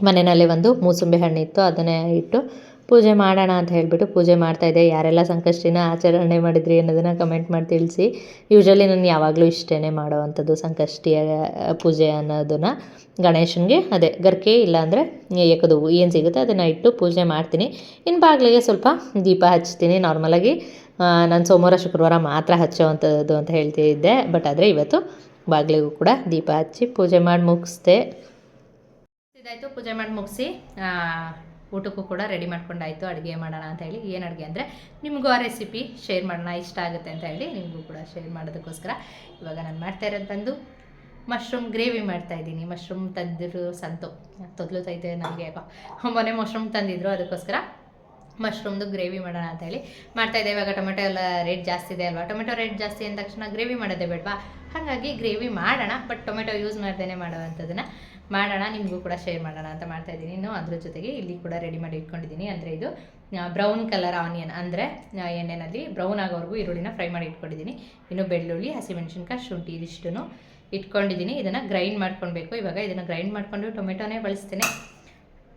ಮನೆಯಲ್ಲೇ ಒಂದು ಮೂಸಂಬಿ ಹಣ್ಣಿತ್ತು ಅದನ್ನೇ ಇಟ್ಟು ಪೂಜೆ ಮಾಡೋಣ ಅಂತ ಹೇಳಿಬಿಟ್ಟು ಪೂಜೆ ಮಾಡ್ತಾಯಿದ್ದೆ ಯಾರೆಲ್ಲ ಸಂಕಷ್ಟಿನ ಆಚರಣೆ ಮಾಡಿದ್ರಿ ಅನ್ನೋದನ್ನು ಕಮೆಂಟ್ ಮಾಡಿ ತಿಳಿಸಿ. ಯೂಶ್ವಲಿ ನಾನು ಯಾವಾಗಲೂ ಇಷ್ಟೇ ಮಾಡೋವಂಥದ್ದು ಸಂಕಷ್ಟಿಯ ಪೂಜೆ ಅನ್ನೋದನ್ನು. ಗಣೇಶನಿಗೆ ಅದೇ, ಗರ್ಕೆ ಇಲ್ಲಾಂದರೆ ಏಕದು ಏನು ಸಿಗುತ್ತೆ ಅದನ್ನು ಇಟ್ಟು ಪೂಜೆ ಮಾಡ್ತೀನಿ. ಇನ್ನು ಬಾಗಿಲಿಗೆ ಸ್ವಲ್ಪ ದೀಪ ಹಚ್ತೀನಿ. ನಾರ್ಮಲಾಗಿ ನಾನು ಸೋಮವಾರ, ಶುಕ್ರವಾರ ಮಾತ್ರ ಹಚ್ಚೋವಂಥದ್ದು ಅಂತ ಹೇಳ್ತಿದ್ದೆ. ಬಟ್ ಆದರೆ ಇವತ್ತು ಬಾಗಿಲಿಗೂ ಕೂಡ ದೀಪ ಹಚ್ಚಿ ಪೂಜೆ ಮಾಡಿ ಮುಗಿಸ್ದೆ. ಇದಾಯಿತು, ಪೂಜೆ ಮಾಡಿ ಮುಗಿಸಿ. ಊಟಕ್ಕೂ ಕೂಡ ರೆಡಿ ಮಾಡ್ಕೊಂಡಾಯಿತು, ಅಡುಗೆ ಮಾಡೋಣ ಅಂತ ಹೇಳಿ. ಏನು ಅಡುಗೆ ಅಂದರೆ ನಿಮಗೂ ಆ ರೆಸಿಪಿ ಶೇರ್ ಮಾಡೋಣ, ಇಷ್ಟ ಆಗುತ್ತೆ ಅಂತ ಹೇಳಿ ನಿಮಗೂ ಕೂಡ ಶೇರ್ ಮಾಡೋದಕ್ಕೋಸ್ಕರ ಇವಾಗ ನಾನು ಮಾಡ್ತಾ ಇರೋದು ಬಂದು ಮಶ್ರೂಮ್ ಗ್ರೇವಿ ಮಾಡ್ತಾ ಇದ್ದೀನಿ. ಮಶ್ರೂಮ್ ತಂದಿರು ಸಂತು. ತೈತೆ ನನಗೆ ಮೊನ್ನೆ ಮಶ್ರೂಮ್ ತಂದಿದ್ರು, ಅದಕ್ಕೋಸ್ಕರ ಮಶ್ರೂಮ್ದು ಗ್ರೇವಿ ಮಾಡೋಣ ಅಂತ ಹೇಳಿ ಮಾಡ್ತಾ ಇದ್ದೆ. ಇವಾಗ ಟೊಮೆಟೊ ಎಲ್ಲ ರೇಟ್ ಜಾಸ್ತಿ ಇದೆ ಅಲ್ವಾ? ಟೊಮೆಟೊ ರೇಟ್ ಜಾಸ್ತಿ ಅಂದ ತಕ್ಷಣ ಗ್ರೇವಿ ಮಾಡೋದೇ ಬೇಡವಾ? ಹಾಗಾಗಿ ಗ್ರೇವಿ ಮಾಡೋಣ, ಬಟ್ ಟೊಮೆಟೊ ಯೂಸ್ ಮಾಡ್ದೇ ಮಾಡೋವಂಥದ್ದನ್ನು ಮಾಡೋಣ, ನಿಮಗೂ ಕೂಡ ಶೇರ್ ಮಾಡೋಣ ಅಂತ ಮಾಡ್ತಾ ಇದ್ದೀನಿ. ಇನ್ನು ಅದ್ರ ಜೊತೆಗೆ ಇಲ್ಲಿ ಕೂಡ ರೆಡಿ ಮಾಡಿ ಇಟ್ಕೊಂಡಿದ್ದೀನಿ. ಅಂದರೆ ಇದು ಬ್ರೌನ್ ಕಲರ್ ಆನಿಯನ್ ಅಂದರೆ ಎಣ್ಣೆನಲ್ಲಿ ಬ್ರೌನ್ ಆಗೋವರೆಗೂ ಈರುಳ್ಳಿನ ಫ್ರೈ ಮಾಡಿ ಇಟ್ಕೊಂಡಿದ್ದೀನಿ. ಇನ್ನು ಬೆಳ್ಳುಳ್ಳಿ, ಹಸಿಮೆಣಸಿನ್ಕಾಯಿ, ಶುಂಠಿ ಇದಿಷ್ಟು ಇಟ್ಕೊಂಡಿದ್ದೀನಿ. ಇದನ್ನು ಗ್ರೈಂಡ್ ಮಾಡ್ಕೊಳ್ಬೇಕು. ಇವಾಗ ಇದನ್ನು ಗ್ರೈಂಡ್ ಮಾಡಿಕೊಂಡು ಟೊಮೆಟೊನೇ ಬಳಸ್ತೇನೆ.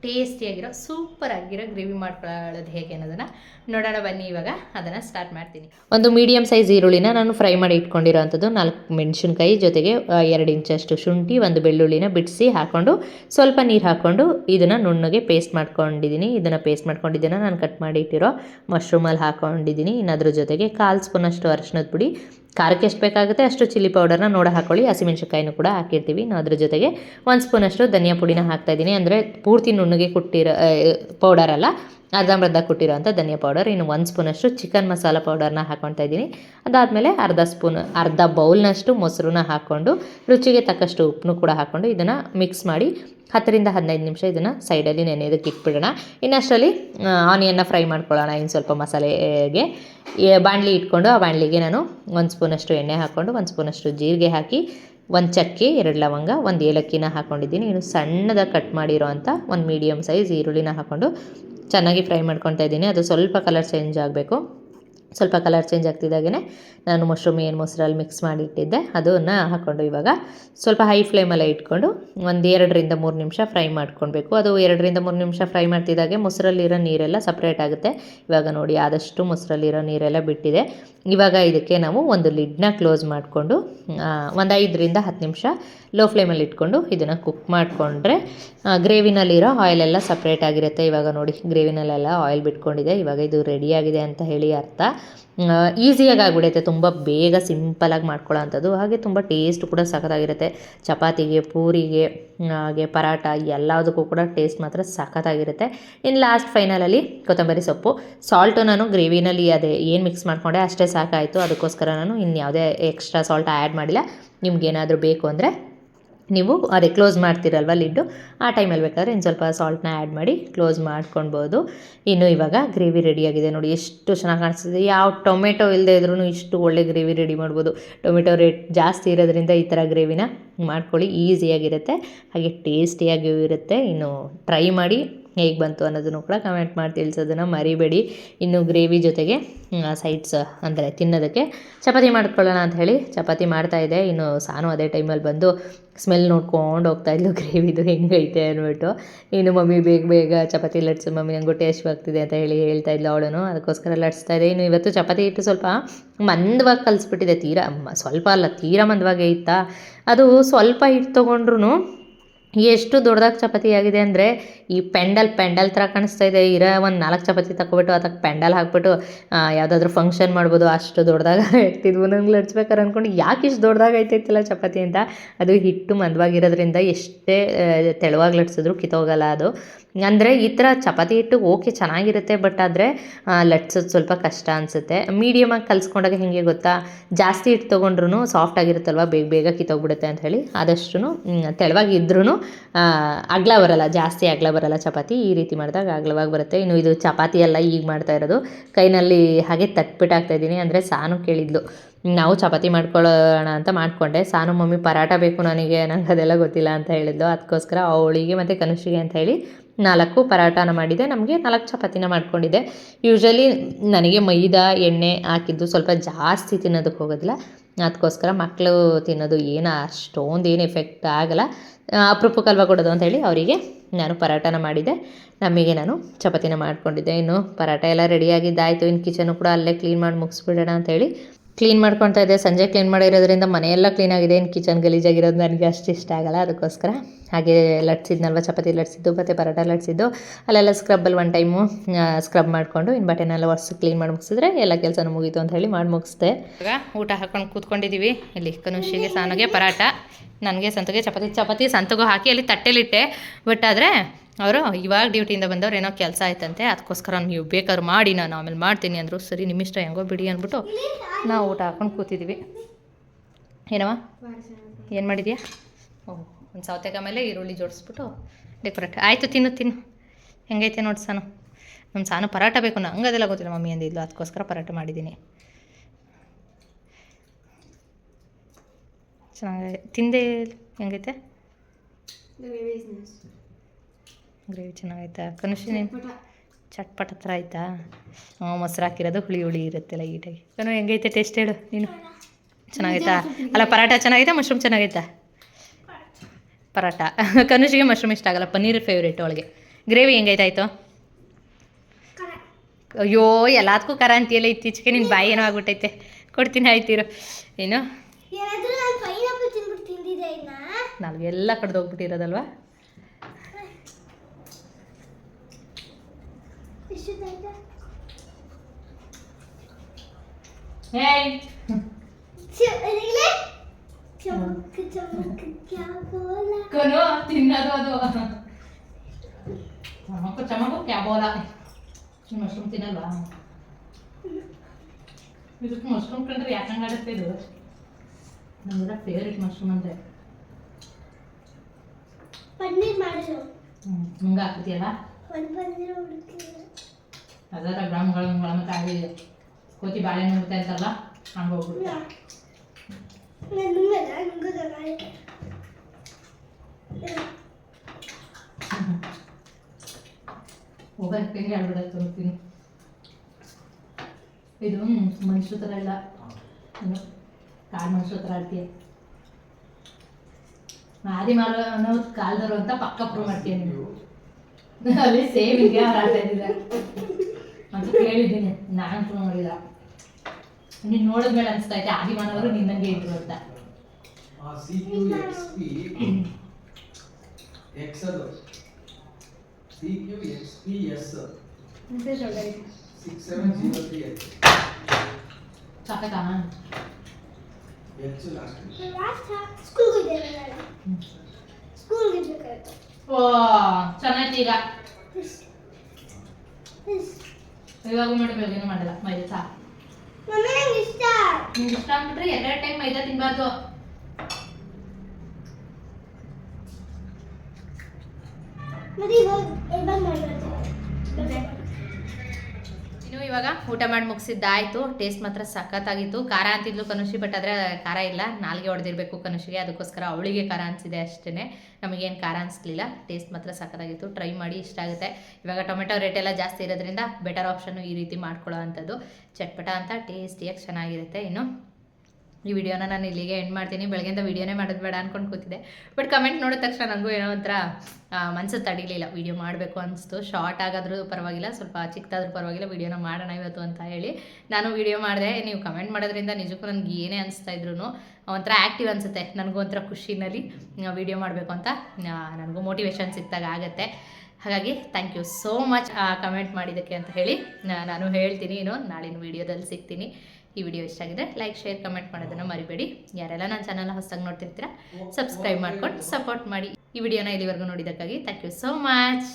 ಟೇಸ್ಟಿಯಾಗಿರೋ ಸೂಪರ್ ಆಗಿರೋ ಗ್ರೇವಿ ಮಾಡ್ಕೊಳ್ಳೋದು ಹೇಗೆ ಅನ್ನೋದನ್ನು ನೋಡೋಣ ಬನ್ನಿ ಇವಾಗ. ಅದನ್ನು ಸ್ಟಾರ್ಟ್ ಮಾಡ್ತೀನಿ. ಒಂದು ಮೀಡಿಯಮ್ ಸೈಜ್ ಈರುಳ್ಳಿನ ನಾನು ಫ್ರೈ ಮಾಡಿ ಇಟ್ಕೊಂಡಿರೋ ಅಂಥದ್ದು ನಾಲ್ಕು ಮೆಣಸಿನ್ಕಾಯಿ ಜೊತೆಗೆ ಎರಡು ಇಂಚಷ್ಟು ಶುಂಠಿ, ಒಂದು ಬೆಳ್ಳುಳ್ಳಿನ ಬಿಡಿಸಿ ಹಾಕ್ಕೊಂಡು ಸ್ವಲ್ಪ ನೀರು ಹಾಕ್ಕೊಂಡು ಇದನ್ನು ನುಣ್ಣಗೆ ಪೇಸ್ಟ್ ಮಾಡ್ಕೊಂಡಿದ್ದೀನಿ. ಇದನ್ನು ಪೇಸ್ಟ್ ಮಾಡ್ಕೊಂಡಿದ್ದನ್ನು ನಾನು ಕಟ್ ಮಾಡಿ ಇಟ್ಟಿರೋ ಮಶ್ರೂಮಲ್ಲಿ ಹಾಕ್ಕೊಂಡಿದ್ದೀನಿ ಇನ್ನದ್ರ ಜೊತೆಗೆ ಕಾಲು ಸ್ಪೂನಷ್ಟು ಅರಿಶಿನದ ಪುಡಿ. ಖಾರಕ್ಕೆ ಎಷ್ಟು ಬೇಕಾಗುತ್ತೆ ಅಷ್ಟು ಚಿಲ್ಲಿ ಪೌಡರ್ನ ನೋಡ ಹಾಕೊಳ್ಳಿ. ಹಸಿಮೆಣ್ಸಿನ್ಕಾಯಿನೂ ಕೂಡ ಹಾಕಿರ್ತೀವಿ. ನಾವು ಅದ್ರ ಜೊತೆಗೆ ಒಂದು ಸ್ಪೂನಷ್ಟು ಧನಿಯಾ ಪುಡಿನ ಹಾಕ್ತಾ ಇದ್ದೀನಿ. ಅಂದರೆ ಪೂರ್ತಿ ಕುಟ್ಟಿರೋ ಪೌಡರ್ ಅಲ್ಲ ಅರ್ಧಂಬರ್ಧ ಕುಟ್ಟಿರೋಂಥ ಧನಿಯಾ ಪೌಡರ್ ಇನ್ನು ಒಂದು ಸ್ಪೂನಷ್ಟು ಚಿಕನ್ ಮಸಾಲ ಪೌಡರ್ನ ಹಾಕ್ಕೊಳ್ತಾ ಇದ್ದೀನಿ. ಅದಾದಮೇಲೆ ಅರ್ಧ ಸ್ಪೂನ್, ಅರ್ಧ ಬೌಲ್ನಷ್ಟು ಮೊಸರನ್ನ ಹಾಕ್ಕೊಂಡು, ರುಚಿಗೆ ತಕ್ಕಷ್ಟು ಉಪ್ಪನ್ನು ಕೂಡ ಹಾಕ್ಕೊಂಡು ಇದನ್ನು ಮಿಕ್ಸ್ ಮಾಡಿ, ಹತ್ತರಿಂದ ಹದಿನೈದು ನಿಮಿಷ ಇದನ್ನು ಸೈಡಲ್ಲಿ ನೆನೆಯೋದಕ್ಕೆ ಇಟ್ಬಿಡೋಣ. ಇನ್ನಷ್ಟರಲ್ಲಿ ಆನಿಯನ್ನ ಫ್ರೈ ಮಾಡ್ಕೊಳ್ಳೋಣ ಇನ್ನು ಸ್ವಲ್ಪ ಮಸಾಲೆಗೆ. ಬಾಣಲಿ ಇಟ್ಕೊಂಡು ಆ ಬಾಣಲಿಗೆ ನಾನು ಒಂದು ಸ್ಪೂನಷ್ಟು ಎಣ್ಣೆ ಹಾಕ್ಕೊಂಡು, ಒಂದು ಸ್ಪೂನಷ್ಟು ಜೀರಿಗೆ ಹಾಕಿ ಒಂದು ಚಕ್ಕೆ, ಎರಡು ಲವಂಗ, ಒಂದು ಏಲಕ್ಕಿನ ಹಾಕ್ಕೊಂಡಿದ್ದೀನಿ ಇನ್ನು ಸಣ್ಣದಾಗಿ ಕಟ್ ಮಾಡಿರೋ ಅಂಥ ಒಂದು ಮೀಡಿಯಮ್ ಸೈಜ್ ಈರುಳ್ಳಿನ ಹಾಕ್ಕೊಂಡು ಚೆನ್ನಾಗಿ ಫ್ರೈ ಮಾಡ್ಕೊತಾ ಇದ್ದೀನಿ. ಅದು ಸ್ವಲ್ಪ ಕಲರ್ ಚೇಂಜ್ ಆಗಬೇಕು. ಸ್ವಲ್ಪ ಕಲರ್ ಚೇಂಜ್ ಆಗ್ತಿದ್ದಾಗೆ ನಾನು ಮಶ್ರೂಮ್ ಏನು ಮೊಸರಲ್ಲಿ ಮಿಕ್ಸ್ ಮಾಡಿ ಇಟ್ಟಿದ್ದೆ ಅದನ್ನು ಹಾಕ್ಕೊಂಡು ಇವಾಗ ಸ್ವಲ್ಪ ಹೈ ಫ್ಲೇಮಲ್ಲೇ ಇಟ್ಕೊಂಡು ಒಂದು ಎರಡರಿಂದ ಮೂರು ನಿಮಿಷ ಫ್ರೈ ಮಾಡ್ಕೊಳ್ಬೇಕು. ಅದು ಎರಡರಿಂದ ಮೂರು ನಿಮಿಷ ಫ್ರೈ ಮಾಡ್ತಿದ್ದಾಗೆ ಮೊಸರಲ್ಲಿರೋ ನೀರೆಲ್ಲ ಸಪ್ರೇಟ್ ಆಗುತ್ತೆ. ಇವಾಗ ನೋಡಿ, ಆದಷ್ಟು ಮೊಸರಲ್ಲಿರೋ ನೀರೆಲ್ಲ ಬಿಟ್ಟಿದೆ. ಇವಾಗ ಇದಕ್ಕೆ ನಾವು ಒಂದು ಲಿಡ್ನ ಕ್ಲೋಸ್ ಮಾಡಿಕೊಂಡು ಒಂದು ಐದರಿಂದ ಹತ್ತು ನಿಮಿಷ ಲೋ ಫ್ಲೇಮಲ್ಲಿ ಇಟ್ಕೊಂಡು ಇದನ್ನು ಕುಕ್ ಮಾಡಿಕೊಂಡ್ರೆ ಗ್ರೇವಿನಲ್ಲಿರೋ ಆಯಿಲೆಲ್ಲ ಸಪ್ರೇಟ್ ಆಗಿರುತ್ತೆ. ಇವಾಗ ನೋಡಿ, ಗ್ರೇವಿನಲ್ಲೆಲ್ಲ ಆಯಿಲ್ ಬಿಟ್ಕೊಂಡಿದೆ. ಇವಾಗ ಇದು ರೆಡಿಯಾಗಿದೆ ಅಂತ ಹೇಳಿ ಅರ್ಥ. ಈಸಿಯಾಗಿ ಆಗಿಬಿಡುತ್ತೆ ತುಂಬ ಬೇಗ ಸಿಂಪಲಾಗಿ ಮಾಡ್ಕೊಳ್ಳೋ ಅಂಥದ್ದು. ಹಾಗೆ ತುಂಬ ಟೇಸ್ಟ್ ಕೂಡ ಸಖತ್ತಾಗಿರುತ್ತೆ. ಚಪಾತಿಗೆ, ಪೂರಿಗೆ, ಹಾಗೆ ಪರಾಟ ಎಲ್ಲದಕ್ಕೂ ಕೂಡ ಟೇಸ್ಟ್ ಮಾತ್ರ ಸಖತ್ತಾಗಿರುತ್ತೆ. ಇನ್ನು ಲಾಸ್ಟ್ ಫೈನಲಲ್ಲಿ ಕೊತ್ತಂಬರಿ ಸೊಪ್ಪು. ಸಾಲ್ಟು ನಾನು ಗ್ರೇವಿನಲ್ಲಿ ಅದೇ ಏನು ಮಿಕ್ಸ್ ಮಾಡಿಕೊಂಡೆ ಅಷ್ಟೇ ಸಾಕಾಯಿತು. ಅದಕ್ಕೋಸ್ಕರ ನಾನು ಇನ್ನು ಯಾವುದೇ ಎಕ್ಸ್ಟ್ರಾ ಸಾಲ್ಟ್ ಆ್ಯಡ್ ಮಾಡಿಲ್ಲ. ನಿಮ್ಗೇನಾದರೂ ಬೇಕು ಅಂದರೆ ನೀವು ಅದೇ ಕ್ಲೋಸ್ ಮಾಡ್ತೀರಲ್ವ ಲಿಡ್ಡು ಆ ಟೈಮಲ್ಲಿ ಬೇಕಾದ್ರೆ ಇನ್ನು ಸ್ವಲ್ಪ ಸಾಲ್ಟ್ನ ಆ್ಯಡ್ ಮಾಡಿ ಕ್ಲೋಸ್ ಮಾಡ್ಕೊಳ್ಬೋದು. ಇನ್ನು ಇವಾಗ ಗ್ರೇವಿ ರೆಡಿಯಾಗಿದೆ ನೋಡಿ, ಎಷ್ಟು ಚೆನ್ನಾಗಿ ಕಾಣಿಸ್ತಿದೆ. ಯಾವ ಟೊಮೆಟೊ ಇಲ್ಲದೆ ಇದ್ರೂ ಇಷ್ಟು ಒಳ್ಳೆ ಗ್ರೇವಿ ರೆಡಿ ಮಾಡ್ಬೋದು. ಟೊಮೆಟೊ ರೇಟ್ ಜಾಸ್ತಿ ಇರೋದ್ರಿಂದ ಈ ಥರ ಗ್ರೇವಿನ ಮಾಡ್ಕೊಳ್ಳಿ ಈಸಿಯಾಗಿರುತ್ತೆ ಹಾಗೆ ಟೇಸ್ಟಿಯಾಗಿಯೂ ಇರುತ್ತೆ. ಇನ್ನು ಟ್ರೈ ಮಾಡಿ ಹೇಗೆ ಬಂತು ಅನ್ನೋದನ್ನು ಕೂಡ ಕಮೆಂಟ್ ಮಾಡಿ ತಿಳಿಸೋದನ್ನು ಮರಿಬೇಡಿ. ಇನ್ನು ಗ್ರೇವಿ ಜೊತೆಗೆ ಸೈಡ್ಸ್ ಅಂದರೆ ತಿನ್ನೋದಕ್ಕೆ ಚಪಾತಿ ಮಾಡ್ಕೊಳ್ಳೋಣ ಅಂತ ಹೇಳಿ ಚಪಾತಿ ಮಾಡ್ತಾಯಿದ್ದೆ ಇನ್ನು ಸಾನು ಅದೇ ಟೈಮಲ್ಲಿ ಬಂದು ಸ್ಮೆಲ್ ನೋಡ್ಕೊಂಡು ಹೋಗ್ತಾ ಇದ್ಲು. *laughs* ಗ್ರೇವಿದು ಹೆಂಗೈತೆ ಅಂದ್ಬಿಟ್ಟು ಇನ್ನು ಮಮ್ಮಿ ಬೇಗ ಬೇಗ ಚಪಾತಿ ಲಟ್ಸು, ಮಮ್ಮಿ ನಂಗೆ ಟೇಸ್ಟ್ ಆಗ್ತಿದೆ ಅಂತ ಹೇಳಿ ಹೇಳ್ತಾ ಇದ್ಲು ಅವಳನು ಅದಕ್ಕೋಸ್ಕರ ಲಟ್ಸ್ತಾ ಇದೆ. ಇನ್ನು ಇವತ್ತು ಚಪಾತಿ ಹಿಟ್ಟು ಸ್ವಲ್ಪ ಮಂದವಾಗಿ ಕಲಿಸ್ಬಿಟ್ಟಿದೆ. ತೀರಾ ಸ್ವಲ್ಪ ಅಲ್ಲ, ತೀರಾ ಮಂದವಾಗೇ ಇತ್ತಾ? ಅದು ಸ್ವಲ್ಪ ಹಿಟ್ಟು ತೊಗೊಂಡ್ರು ಎಷ್ಟು ದೊಡ್ಡದಾಗಿ ಚಪಾತಿ ಆಗಿದೆ ಅಂದರೆ ಈ ಪೆಂಡಲ್ ಪೆಂಡಲ್ ಥರ ಕಾಣಿಸ್ತಾ ಇದೆ. ಇರೋ ಒಂದು ನಾಲ್ಕು ಚಪಾತಿ ತಗೊಬಿಟ್ಟು ಅದಕ್ಕೆ ಪೆಂಡಲ್ ಹಾಕ್ಬಿಟ್ಟು ಯಾವುದಾದ್ರೂ ಫಂಕ್ಷನ್ ಮಾಡ್ಬೋದು. ಅಷ್ಟು ದೊಡ್ಡದಾಗ *laughs* ಇರ್ತಿದ್ವು. ನಂಗೆ ಲಟ್ಸ್ಬೇಕಾರೆ ಅಂದ್ಕೊಂಡು ಯಾಕೆ ಇಷ್ಟು ದೊಡ್ಡದಾಗ ಐತೈತಿಲ್ಲ ಚಪಾತಿ ಅಂತ. ಅದು ಹಿಟ್ಟು ಮಂದವಾಗಿರೋದ್ರಿಂದ ಎಷ್ಟೇ ತೆಳುವಾಗಿ ಲಟ್ಸಿದ್ರು ಕಿತ್ತೋಗಲ್ಲ ಅದು. ಅಂದರೆ ಈ ಥರ ಚಪಾತಿ ಹಿಟ್ಟು ಓಕೆ ಚೆನ್ನಾಗಿರುತ್ತೆ, ಬಟ್ ಆದರೆ ಲಟ್ಸೋದು ಸ್ವಲ್ಪ ಕಷ್ಟ ಅನಿಸುತ್ತೆ. ಮೀಡಿಯಮಾಗಿ ಕಲಿಸ್ಕೊಂಡಾಗ ಹೇಗೆ ಗೊತ್ತಾ? ಜಾಸ್ತಿ ಹಿಟ್ಟು ತೊಗೊಂಡ್ರು ಸಾಫ್ಟ್ ಆಗಿರುತ್ತಲ್ವ? ಬೇಗ ಬೇಗ ಕಿತ್ತೋಗ್ಬಿಡುತ್ತೆ ಅಂತ ಹೇಳಿ. ಆದಷ್ಟು ತೆಳುವಾಗಿ ಇದ್ರೂ ಅಗ್ಲ ಬರಲ್ಲ, ಜಾಸ್ತಿ ಅಗ್ಲ ಬರಲ್ಲ ಚಪಾತಿ. ಈ ರೀತಿ ಮಾಡಿದಾಗ ಅಗ್ಲವಾಗಿ ಬರುತ್ತೆ. ಇನ್ನು ಇದು ಚಪಾತಿ ಎಲ್ಲ ಈಗ ಮಾಡ್ತಾ ಇರೋದು. ಕೈನಲ್ಲಿ ಹಾಗೆ ತಟ್ಬಿಟ್ಟು ಹಾಕ್ತಾ ಇದ್ದೀನಿ. ಅಂದರೆ ಸಾನು ಕೇಳಿದ್ಲು. ನಾವು ಚಪಾತಿ ಮಾಡ್ಕೊಳ್ಳೋಣ ಅಂತ ಮಾಡಿಕೊಂಡೆ. ಸಾನು, ಮಮ್ಮಿ ಪರಾಟ ಬೇಕು ನನಗೆ. ನಂಗೆ ಅದೆಲ್ಲ ಗೊತ್ತಿಲ್ಲ ಅಂತ ಹೇಳಿದ್ಲು. ಅದಕ್ಕೋಸ್ಕರ ಅವಳಿಗೆ ಮತ್ತು ಕನುಷಿಗೆ ಅಂತ ಹೇಳಿ ನಾಲ್ಕು ಪರಾಟನ ಮಾಡಿದೆ. ನಮಗೆ ನಾಲ್ಕು ಚಪಾತಿನ ಮಾಡ್ಕೊಂಡಿದ್ದೆ. ಯೂಶ್ವಲಿ ನನಗೆ ಮೈದಾ, ಎಣ್ಣೆ ಹಾಕಿದ್ದು ಸ್ವಲ್ಪ ಜಾಸ್ತಿ ತಿನ್ನೋದಕ್ಕೆ ಹೋಗೋದಿಲ್ಲ. ಅದಕ್ಕೋಸ್ಕರ ಮಕ್ಕಳು ತಿನ್ನೋದು ಏನು ಅಷ್ಟೊಂದು ಏನು ಎಫೆಕ್ಟ್ ಆಗಲ್ಲ. ಅಪರೂಪಕ್ಕೆ ಅಲ್ವಾ ಕೊಡೋದು ಅಂತ ಹೇಳಿ ಅವರಿಗೆ ನಾನು ಪರಾಟನ ಮಾಡಿದ್ದೆ. ನಮಗೆ ನಾನು ಚಪಾತಿನ ಮಾಡಿಕೊಂಡಿದ್ದೆ. ಇನ್ನು ಪರಾಟ ಎಲ್ಲ ರೆಡಿಯಾಗಿದ್ದಾಯಿತು ಇನ್ನು ಕಿಚನು ಕೂಡ ಅಲ್ಲೇ ಕ್ಲೀನ್ ಮಾಡಿ ಮುಗಿಸ್ಬಿಡೋಣ ಅಂತೇಳಿ ಕ್ಲೀನ್ ಮಾಡ್ಕೊತಾ ಇದ್ದೆ. ಸಂಜೆ ಕ್ಲೀನ್ ಮಾಡಿರೋದ್ರಿಂದ ಮನೆಯೆಲ್ಲ ಕ್ಲೀನಾಗಿದೆ ಏನು ಕಿಚನ್ ಗಲೀಜಾಗಿರೋದು ನನಗೆ ಅಷ್ಟು ಇಷ್ಟ ಆಗಲ್ಲ. ಅದಕ್ಕೋಸ್ಕರ ಹಾಗೆ ಲಟ್ಸಿದ್ನಲ್ವ ಚಪಾತಿ ಲಟ್ಸಿದ್ದು, ಮತ್ತು ಪರೋಟ ಲಟ್ಸಿದ್ದು. ಅಲ್ಲೆಲ್ಲ ಸ್ಕ್ರಬ್ಬಲ್ಲಿ ಒನ್ ಟೈಮು ಸ್ಕ್ರಬ್ ಮಾಡಿಕೊಂಡು ಇನ್ನು ಬಟ್ಟೆನೆಲ್ಲ ಒರೆಸಿ ಕ್ಲೀನ್ ಮಾಡಿ ಮುಗಿಸಿದ್ರೆ ಎಲ್ಲ ಕೆಲಸನೂ ಮುಗೀತು ಅಂತ ಹೇಳಿ ಮಾಡಿ ಮುಗಿಸ್ದೆ. ಈಗ ಊಟ ಹಾಕೊಂಡು ಕೂತ್ಕೊಂಡಿದ್ದೀವಿ ಇಲ್ಲಿ ಕನುಷಿಗೆ, ಸಾನಿಗೆ ಪರಾಟ ನನಗೆ ಸಂತಗೆ ಚಪಾತಿ ಚಪಾತಿ ಸಂತಗೂ ಹಾಕಿ ಅಲ್ಲಿ ತಟ್ಟೆಲಿಟ್ಟೆ. ಬಟ್ ಆದರೆ ಅವರು, ಇವಾಗ ಡ್ಯೂಟಿಯಿಂದ ಬಂದವ್ರು ಏನೋ ಕೆಲಸ ಆಯ್ತಂತೆ ಅದಕ್ಕೋಸ್ಕರ ನೀವು ಬೇಕಾದ್ರೆ ಮಾಡಿ, ನಾನು ಆಮೇಲೆ ಮಾಡ್ತೀನಿ ಅಂದರು. ಸರಿ ನಿಮ್ಮ ಇಷ್ಟ ಹೆಂಗೋ ಬಿಡಿ ಅಂದ್ಬಿಟ್ಟು ನಾವು ಊಟ ಹಾಕೊಂಡು ಕೂತಿದ್ವಿ. ಏನವ ಏನು ಮಾಡಿದ್ಯಾ? ಓಹ್ ಒಂದು ಸೌತೆಕ ಮೇಲೆ ಈರುಳ್ಳಿ ಜೋಡಿಸ್ಬಿಟ್ಟು ಡೆಕೋರೇಟ್ ಆಯಿತು, ತಿನ್ನು ತಿನ್ನು. ಹೆಂಗೈತೆ ನೋಡಿ ಸಾನು. ನಮ್ಮ ಸಾನು ಪರಾಟ ಬೇಕು, ನಂಗೆ ಅದೆಲ್ಲ ಗೊತ್ತಿಲ್ಲ, ಮಮ್ಮಿ ಅಂದಿದ್ಲು ಅದಕ್ಕೋಸ್ಕರ ಪರಾಟ ಮಾಡಿದ್ದೀನಿ ಚೆನ್ನಾಗಿ ತಿಂದೆ, ಹೆಂಗೈತೆ? ಗ್ರೇವಿ ಚೆನ್ನಾಗೈತಾ. ಕನುಷಿ ನೀನು ಚಟ್ಪಟ್. ಹತ್ರ ಆಯ್ತಾ? ಮೊಸರು ಹಾಕಿರೋದು ಹುಳಿ ಹುಳಿ ಇರುತ್ತೆ ಲೈಟಾಗಿ ಕನು ಹೆಂಗೈತೆ ಟೇಸ್ಟ್ ಹೇಳು ನೀನು? ಚೆನ್ನಾಗೈತಾ? ಅಲ್ಲ ಪರಾಟ ಚೆನ್ನಾಗೈತಾ ಮಶ್ರೂಮ್ ಚೆನ್ನಾಗೈತಾ? ಪರಾಟ ಕನುಷಿಗೆ ಮಶ್ರೂಮ್ ಇಷ್ಟ ಆಗಲ್ಲ ಪನ್ನೀರ್ ಫೇವ್ರೇಟ್ ಅವಳಿಗೆ. ಗ್ರೇವಿ ಹೆಂಗೈತಾಯ್ತು ಅಯ್ಯೋ ಎಲ್ಲದಕ್ಕೂ ಖರ ಅಂತೀಯಲ್ಲ ಇತ್ತೀಚೆಗೆ ನಿನ್ನ ಬಾಯಿ ಏನೋ ಆಗ್ಬಿಟ್ಟೈತೆ. ಕೊಡ್ತೀನಿ ಆಯ್ತಿರು ಏನು? ಏನಾದ್ರೂ ನಾನು ಬೋಲಾ ಕನು ತಿನ್ನೋದು ಅದು. ಚಮಕು ಚಮಕು ಕ್ಯಾಬೋಲ. ಮಶ್ರೂಮ್ ತಿನ್ನಲ್ಲ ಇದಕ್ಕೆ ಮಶ್ರೂಮ್ ಕಂಡ್ರೆ ಯಾಕಂಗೆ ಆಗುತ್ತೆ ಇದು? ನಮ್ಮೆಲ್ಲ ಫೇವ್ರೆಟ್ ಮಶ್ರೂಮ್ ಅಂದರೆ. ಪನ್ನೀರ್ ಮಾಡಿದ್ರು. ಅಲ್ಲ ಹಾಕ್ತಿಯಲ್ಲ ಒಂದು ಪನ್ನೀರ್ ಅದರ ಗ್ರಾಮ್ಗಳ ಗ್ರಾಮ ಕಾಯಿ ಕೋತಿ ಬಾಳೆಹಣ್ಣು ಬಿಡ್ತಾ ಇರ್ತಲ್ಲ ಹಂಗೆ ಹೋಗ್ಬಿಡ್ತೀನಿ ಹೋಗಕ್ಕೆ ತೋರ್ತೀನಿ ಇದು ಮನುಷ್ಯ ಥರ ಇಲ್ಲ. ಕಾಡು ಮನುಷ್ಯ ಥರ ಆಡ್ತೀಯ ಆದಿ ಮಾರೋ ಅನ್ನೋ ಕಾಲ್ದವರು ಅಂತ ಪಕ್ಕ ಪ್ರೂವ್ ಮಾಡ್ತೀಯ ನೀವು *laughs* ಅಲ್ಲಿ ಸೇಮ್ ಹಿಂಗೆ ಅವ್ರು ಆಡ್ತಾ ಅಂತ ಕೇಳಿದ್ದೀನಿ. ನಾನು ನೋಡಿಲ್ಲ. ನೀನು ನೋಡಿದ್ಮೇಲೆ ಅನಿಸ್ತಾ ಐತೆ ಆದಿಮಾನವರು ನಿನ್ನಂಗೆ ಇದ್ರು ಅಂತ. C Q X P X ಅದು. C Q X P S six seven zero three H ಸಾಕಾ ಎಚ್ ಲಾಸ್ಟ್ ಸ್ಕೂಲ್ಗೆ ಸ್ಕೂಲ್ಗೆ ಓ ಈಗ ಇವಾಗ ಮಾಡಿ ಬೆಳಗ್ಗೆ ಮಾಡಲ್ಲ ಮೈದಾ ನಂಗೆ ಇಷ್ಟ. ನಿಮ್ಗೆ ಇಷ್ಟ ಆಗ್ಬಿಟ್ರೆ ಎರಡೆರಡು ಟೈಮ್ ಮೈದಾ ತಿನ್ಬಾರ್ದು. ಮತ್ತೆ ಇವಾಗ ಇವಾಗ ಮಾಡ್ಬಾರ್ದು ಇನ್ನು ಇವಾಗ ಊಟ ಮಾಡಿ ಮುಗಿಸಿದ್ದಾಯ್ತು. ಟೇಸ್ಟ್ ಮಾತ್ರ ಸಖತ್ತಾಗಿತ್ತು. ಖಾರ ಅಂತಿದ್ಲು ಕನುಷಿ ಬಟ್ ಆದರೆ ಖಾರ ಇಲ್ಲ. ನಾಲ್ಗೆ ಹೊಡೆದಿರಬೇಕು ಕನುಷಿಗೆ. ಅದಕ್ಕೋಸ್ಕರ ಅವಳಿಗೆ ಖಾರ ಅನಿಸಿದೆ ಅಷ್ಟೇ ನಮಗೇನು ಖಾರ ಅನಿಸ್ಲಿಲ್ಲ. ಟೇಸ್ಟ್ ಮಾತ್ರ ಸಖತ್ತಾಗಿತ್ತು. ಟ್ರೈ ಮಾಡಿ ಇಷ್ಟ ಆಗುತ್ತೆ. ಇವಾಗ ಟೊಮೆಟೊ ರೇಟ್ ಎಲ್ಲ ಜಾಸ್ತಿ ಇರೋದ್ರಿಂದ ಬೆಟರ್ ಆಪ್ಷನ್ನು ಈ ರೀತಿ ಮಾಡ್ಕೊಳ್ಳೋ ಅಂಥದ್ದು. ಚಟ್ಪಟ ಅಂತ ಟೇಸ್ಟಿಯಾಗಿ ಚೆನ್ನಾಗಿರುತ್ತೆ ಇನ್ನು ಈ ವಿಡಿಯೋನ ನಾನು ಇಲ್ಲಿಗೆ ಎಂಡ್ ಮಾಡ್ತೀನಿ. ಬೆಳಗ್ಗೆಯಿಂದ ವಿಡಿಯೋನೇ ಮಾಡೋದು ಬೇಡ ಅಂದ್ಕೊಂಡು ಕೂತಿದ್ದೆ. ಬಟ್ ಕಮೆಂಟ್ ನೋಡಿದ ತಕ್ಷಣ ನನಗೂ ಏನೋ ಒಂಥರ ಮನಸ್ಸು ತಡಿಲಿಲ್ಲ. ವಿಡಿಯೋ ಮಾಡಬೇಕು ಅನಿಸ್ತು. ಶಾರ್ಟ್ ಆಗಾದರೂ ಪರವಾಗಿಲ್ಲ. ಸ್ವಲ್ಪ ಚಿಕ್ಕದಾದ್ರೂ ಪರವಾಗಿಲ್ಲ. ವಿಡಿಯೋನ ಮಾಡೋಣ ಇವತ್ತು ಅಂತ ಹೇಳಿ ನಾನು ವಿಡಿಯೋ ಮಾಡಿದೆ. ನೀವು ಕಮೆಂಟ್ ಮಾಡೋದ್ರಿಂದ ನಿಜಕ್ಕೂ ನನಗೆ ಏನೇ ಅನಿಸ್ತಾ ಇದ್ರು ಒಂಥರ ಆ್ಯಕ್ಟಿವ್ ಅನಿಸುತ್ತೆ. ನನಗೂ ಒಂಥರ ಖುಷಿನಲ್ಲಿ ವಿಡಿಯೋ ಮಾಡಬೇಕು ಅಂತ ನನಗೂ ಮೋಟಿವೇಶನ್ ಸಿಕ್ತಾಗ ಆಗುತ್ತೆ. ಹಾಗಾಗಿ thank you so much comment ಮಾಡಿದ್ದಕ್ಕೆ ಅಂತ ಹೇಳಿ ನಾನು ಹೇಳ್ತೀನಿ. ಇನ್ನು ನಾಳಿನ ವಿಡಿಯೋದಲ್ಲಿ ಸಿಗ್ತೀನಿ. ಈ ವಿಡಿಯೋ ಇಷ್ಟ ಆಗಿದೆ ಲೈಕ್ ಶೇರ್ ಕಮೆಂಟ್ ಮಾಡೋದನ್ನು ಮರಿಬೇಡಿ. ಯಾರೆಲ್ಲ ನನ್ನ ಚಾನಲ್ ಹೊಸದಾಗಿ ನೋಡ್ತಿರ್ತೀರಾ ಸಬ್ಸ್ಕ್ರೈಬ್ ಮಾಡ್ಕೊಂಡು ಸಪೋರ್ಟ್ ಮಾಡಿ. ಈ ವಿಡಿಯೋನ ಇಲ್ಲಿವರೆಗೂ ನೋಡಿದ್ದಕ್ಕಾಗಿ ಥ್ಯಾಂಕ್ ಯು ಸೋ ಮಚ್